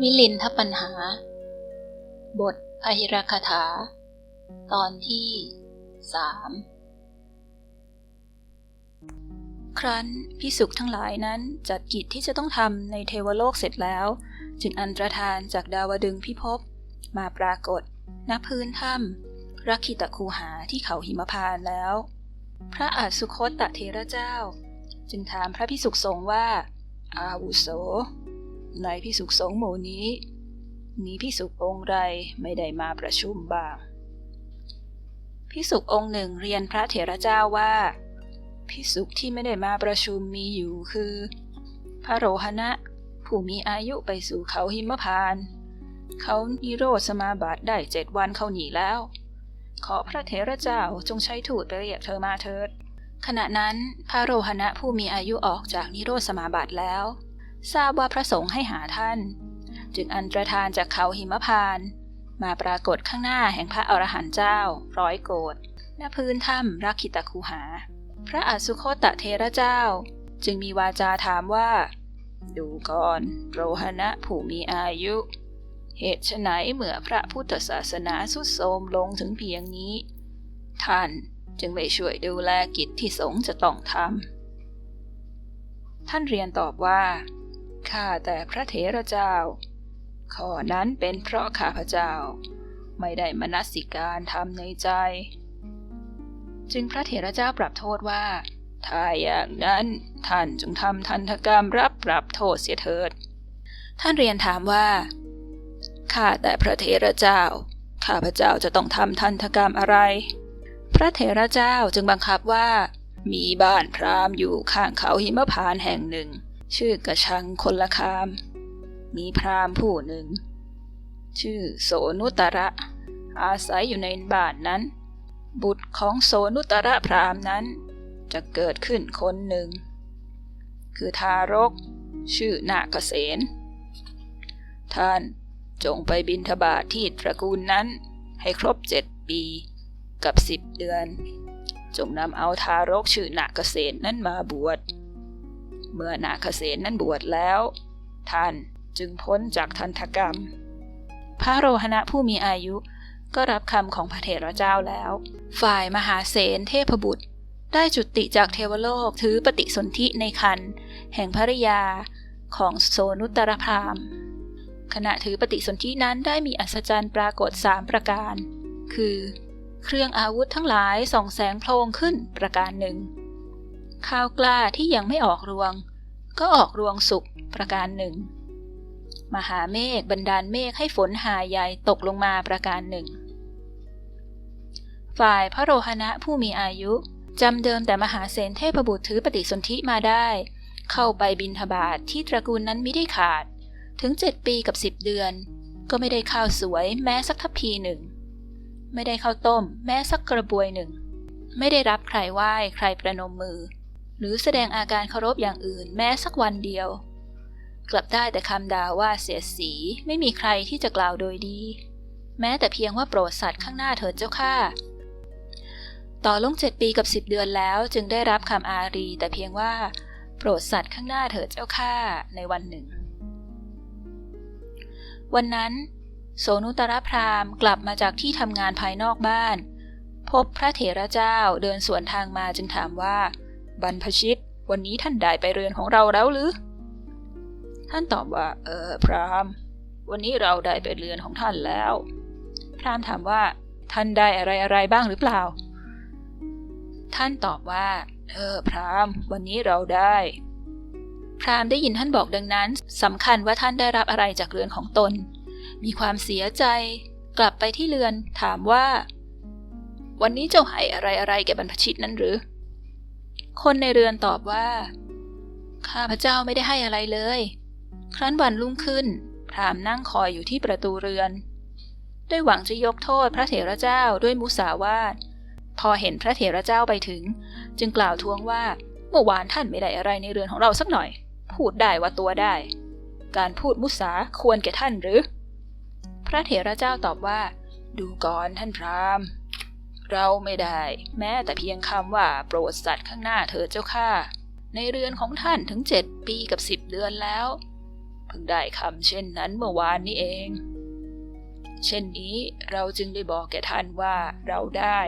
มิลินทปัญหา บทพหิรคถา ตอนที่สามครั้นพิสุขทั้งหลายนั้นจัดกิจที่จะต้องทำในเทวโลกเสร็จแล้ว จึงอันตรธานจากดาวดึงพิภพมาปรากฏณพื้นถ้ำรักขิตคูหาที่เขาหิมพานแล้ว พระอาสุคตตะเทระเจ้า จึงถามพระพิสุขสงฆ์ว่า อาวุโส ในพิสุขสงฆ์หมู่นี้ มีพิสุกองค์ใดไม่ได้มาประชุมบ้างพิสุกองค์หนึ่งเรียนพระเถระเจ้าว่าพิสุกที่ไม่ได้มาประชุมมีอยู่คือ พระโรหณะ ผู้มีอายุไปสู่เขาหิมพานต์เขานิโรธสมาบัติได้เจ็ดวันเขาหนีแล้ว ขอพระเถระเจ้าจงใช้ถูตไปเรียกเธอมาเถิด ขณะนั้นพระโรหณะผู้มีอายุออกจากนิโรธสมาบัติแล้ว ทราบว่าพระสงฆ์ให้หาท่าน จึงอันตรธานจากเขาหิมพาน มาปรากฏข้างหน้าแห่งพระอรหันต์เจ้า ร้อยโกรธณพื้นถ้ำรักขิตคูหา พระอสุโคตเทระเจ้า จึงมีวาจาถามว่า ดูก่อนโรหณะผู้มีอายุ เหตุไฉนเมื่อพระพุทธศาสนาสุดโทมลงถึงเพียงนี้ ท่านจึงไม่ช่วยดูแลกิจที่สงฆ์จะต้องทำท่านเรียนตอบว่า ข้าแต่พระเถระเจ้า ข้อนั้นเป็นเพราะข้าพเจ้า ไม่ได้มนสิการทำในใจ จึงพระเถระเจ้าปรับโทษว่า ถ้าอย่างนั้นท่านจงทำทันตกรรมรับปรับโทษเสียเถิด ท่านเรียนถามว่า ข้าแต่พระเถระเจ้า ข้าพเจ้าจะต้องทำทันตกรรมอะไร พระเถระเจ้าจึงบังคับว่ามีบ้านพราหมณ์อยู่ข้างเขาหิมพานแห่งหนึ่ง ชื่อกระชังคนละคาม มีพราหมณ์ผู้หนึ่ง ชื่อโสนุตระ อาศัยอยู่ในบ้านนั้น บุตรของโสนุตระพราหมณ์นั้น จะเกิดขึ้นคนหนึ่ง คือทารก ชื่อนาคเสนท่านจงไปบินทบาทที่ตระกูลนั้นให้ครบเจ็ดปีกับสิบเดือน จงนำเอาทารกชื่อนาคเสนนั้นมาบวช เมื่อนาคเสนนั้นบวชแล้ว ท่านจึงพ้นจากทันตกรรม พระโรหณะผู้มีอายุก็รับคำของพระเถรเจ้าแล้ว ฝ่ายมหาเสนเทพบุตร ได้จุติจากเทวโลกถือปฏิสนธิในคันแห่งภริยาของโสนุตรพราหมณ์ขณะถือปฏิสนธินั้นได้มีอัศจรรย์ปรากฏสามประการ คือ เครื่องอาวุธทั้งหลายส่องแสงโพลงขึ้นประการหนึ่ง ข้าวกล้าที่ยังไม่ออกรวง ก็ออกรวงสุกประการหนึ่ง มหาเมฆบันดาลเมฆให้ฝนหาใหญ่ตกลงมาประการหนึ่ง ฝ่ายพระโรหณะผู้มีอายุจำเดิมแต่มหาเสนเทพบุตรถือปฏิสนธิมาได้ เข้าไปบินทบาทที่ตระกูลนั้นไม่ได้ขาด ถึงเจ็ดปีกับสิบเดือน ก็ไม่ได้ข้าวสวยแม้สักทัพพีหนึ่ง ไม่ได้ข้าวต้มแม้สักกระบวยหนึ่ง ไม่ได้รับใครไหว้ใครประนมมือ หรือแสดงอาการเคารพอย่างอื่นแม้สักวันเดียว กลับได้แต่คำด่าว่าเสียสีไม่มีใครที่จะกล่าวโดยดี แม้แต่เพียงว่าโปรดสัตว์ข้างหน้าเถิดเจ้าข้าต่อลงเจ็ดปีกับสิบเดือนแล้วจึงได้รับคำอารีแต่เพียงว่า โปรดสัตว์ข้างหน้าเถิดเจ้าข้าในวันหนึ่ง วันนั้น โสนุตรพราหมณ์กลับมาจากที่ทำงานภายนอกบ้าน พบพระเถระเจ้าเดินสวนทางมาจึงถามว่า บรรพชิต วันนี้ท่านได้ไปเรือนของเราแล้วหรือ ท่านตอบว่า เออ พรามวันนี้เราได้ไปเรือนของท่านแล้ว พรามถามว่า ท่านได้อะไรอะไรบ้างหรือเปล่า ท่านตอบว่า เออ พรามวันนี้เราได้ พรามได้ยินท่านบอกดังนั้นสำคัญว่าท่านได้รับอะไรจากเรือนของตน มีความเสียใจ กลับไปที่เรือนถามว่า วันนี้เจ้าให้อะไรอะไรแก่บรรพชิตนั้นหรือ คนในเรือนตอบว่า ข้าพเจ้าไม่ได้ให้อะไรเลย ครั้นวันรุ่งขึ้น พรามนั่งคอยอยู่ที่ประตูเรือน ด้วยหวังจะยกโทษพระเถระเจ้าด้วยมุสาวาท พอเห็นพระเถระเจ้าไปถึง จึงกล่าวท้วงว่าเมื่อวานท่านไม่ได้อะไรในเรือนของเราสักหน่อย พูดได้ว่าตัวได้ การพูดมุสาควรแก่ท่านหรือ พระเถระเจ้าตอบว่า ดูก่อนท่านพราหมณ์ เราไม่ได้ แม้แต่เพียงคำว่าโปรดสัตว์ข้างหน้าเถิดเจ้าข้าในเรือนของท่านถึงเจ็ดปีกับสิบเดือนแล้วเพิ่งได้คำเช่นนั้นเมื่อวานนี้เอง เช่นนี้เราจึงได้บอกแก่ท่านว่าเราได้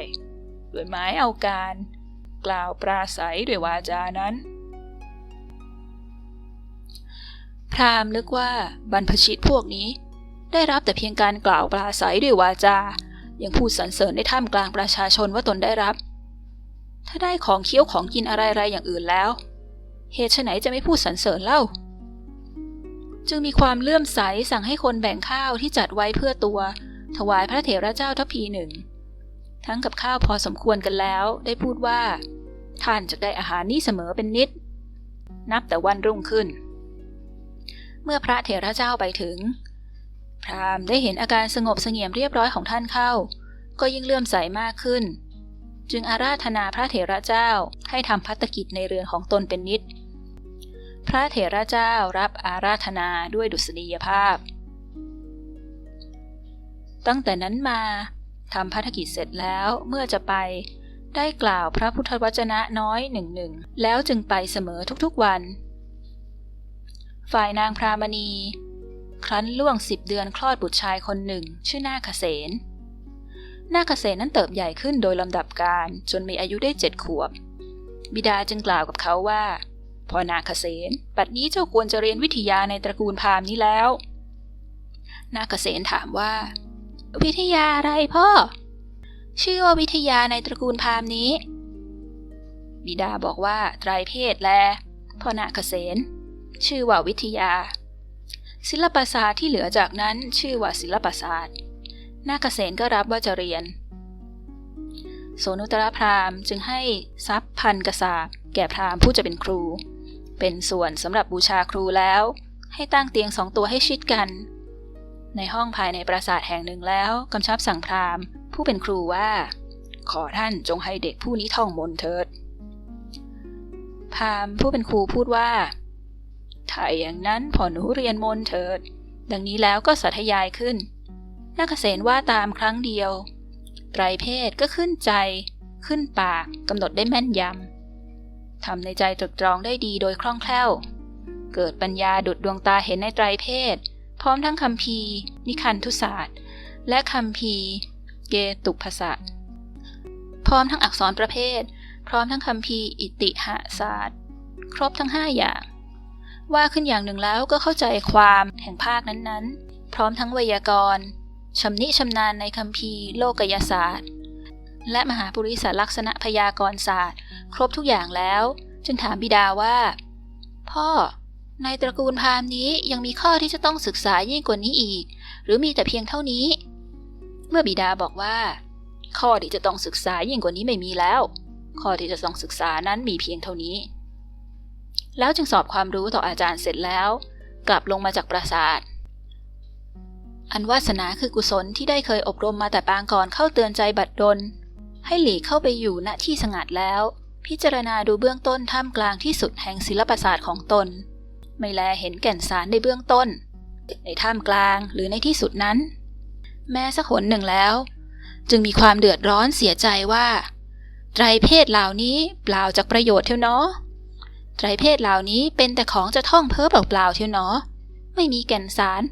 โดยหมายเอาการ กล่าวปราศัยด้วยวาจานั้น พรามนึกว่าบรรพชิตพวกนี้ ได้รับแต่เพียงการกล่าวปราศัยด้วยวาจา ยังพูดสรรเสริญในท่ามกลางประชาชนว่าตนได้รับ ถ้าได้ของเคี้ยวของกินอะไรๆอย่างอื่นแล้ว เหตุไฉนจะไม่พูดสรรเสริญเล่า จึงมีความเลื่อมใสสั่งให้คนแบ่งข้าวที่จัดไว้เพื่อตัว ถวายพระเถระเจ้าทัพพีหนึ่ง ทั้งกับข้าวพอสมควรกันแล้วได้พูดว่า ท่านจะได้อาหารนี้เสมอเป็นนิด นับแต่วันรุ่งขึ้น เมื่อพระเถระเจ้าไปถึง พราหมณ์ได้เห็นอาการสงบเสงี่ยมเรียบร้อยของท่านเข้า ก็ยิ่งเลื่อมใสมากขึ้น จึงอาราธนาพระเถระเจ้าให้ทำพัตกิจในเรือนของตนเป็นนิด พระเถระเจ้ารับอาราธนาด้วยดุษฎียภาพ ตั้งแต่นั้นมาทำพัฒกิจเสร็จแล้วเมื่อจะไปได้กล่าวพระพุทธวจนะน้อยหนึ่งหนึ่งแล้วจึงไปเสมอทุกๆวัน ฝ่ายนางพรามณี ครั้นล่วงสิบเดือนคลอดบุตรชายคนหนึ่ง ชื่อนาคเสนนาคเสนนั้นเติบใหญ่ขึ้นโดยลำดับการจนมีอายุได้เจ็ดขวบ บิดาจึงกล่าวกับเขาว่าพ่อนาคเสนปัดนี้เจ้าควรจะเรียนวิทยาในตระกูลพามนี้แล้ว นาคเสนถามว่า วิทยาอะไรพ่อ ชื่อว่าวิทยาในตระกูลพามนี้ บิดาบอกว่าไตรเพศแลพ่อนาคเสนชื่อว่าวิทยา ศิลปศาสตร์ที่เหลือจากนั้นชื่อว่าศิลปศาสตร์นาคเษนก็รับว่าจะเรียน โสนุตรพราหมณ์จึงให้ทรัพย์พันกษาบแก่พราหมณ์ผู้จะเป็นครู เป็นส่วนสำหรับบูชาครูแล้ว ให้ตั้งเตียงสองตัวให้ชิดกัน ในห้องภายในปราสาทแห่งหนึ่งแล้วกำชับสั่งพราหมณ์ ผู้เป็นครูว่า ขอท่านจงให้เด็กผู้นี้ท่องมนเถิดพราหมณ์ผู้เป็นครูพูดว่า ถ้าอย่างนั้นพอหนูเรียนมนเถิด ดังนี้แล้วก็สาธยายขึ้นนาคเษนว่าตามครั้งเดียว ไตรเพศก็ขึ้นใจ ขึ้นปากกำหนดได้แม่นยำทำในใจตรึกตรองได้ดีโดยคล่องแคล่ว เกิดปัญญาดุดดวงตาเห็นในไตรเพศ พร้อมทั้งคำพีนิคันทุศาสตร์ และคำพีเกตุภาษาพร้อมทั้งอักษรประเภท พร้อมทั้งคำพีอิติหศาสตร์ ครบทั้งห้าอย่าง ว่าขึ้นอย่างหนึ่งแล้วก็เข้าใจความแห่งภาคนั้นๆ พร้อมทั้งไวยากรณ์ชำนิชำนาญในคัมภีร์โลกยศาสตร์ และมหาปุริสลักษณะพยากรณศาสตร์ ครบทุกอย่างแล้ว จึงถามบิดาว่า พ่อ ในตระกูลพราหมณ์นี้ยังมีข้อที่จะต้องศึกษายิ่งกว่านี้อีก หรือมีแต่เพียงเท่านี้ เมื่อบิดาบอกว่า ข้อที่จะต้องศึกษายิ่งกว่านี้ไม่มีแล้ว ข้อที่จะต้องศึกษานั้นมีเพียงเท่านี้ แล้วจึงสอบความรู้ต่ออาจารย์เสร็จแล้ว กลับลงมาจากปราสาท อันวาสนาคือกุศลที่ได้เคยอบรมมาแต่ปางก่อนเข้าเตือนใจบัดดล ให้หลีเข้าไปอยู่ณที่สงัดแล้ว พิจารณาดูเบื้องต้นท่ามกลางที่สุดแห่งศิลปศาสตร์ของตน ไม่แลเห็นแก่นสารในเบื้องต้น ในท่ามกลางหรือในที่สุดนั้น แม้สักหนหนึ่งแล้ว จึงมีความเดือดร้อนเสียใจว่าไตรเพศเหล่านี้เปล่าจากประโยชน์เท่าเนาะ ไตรเพศเหล่านี้เป็นแต่ของจะท่องเพ้อเปล่าๆเท่าเนาะไม่มีแก่นสาร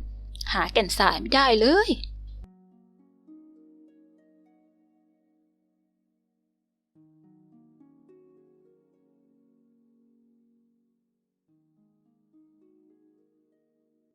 หาแก่นสารไม่ได้เลย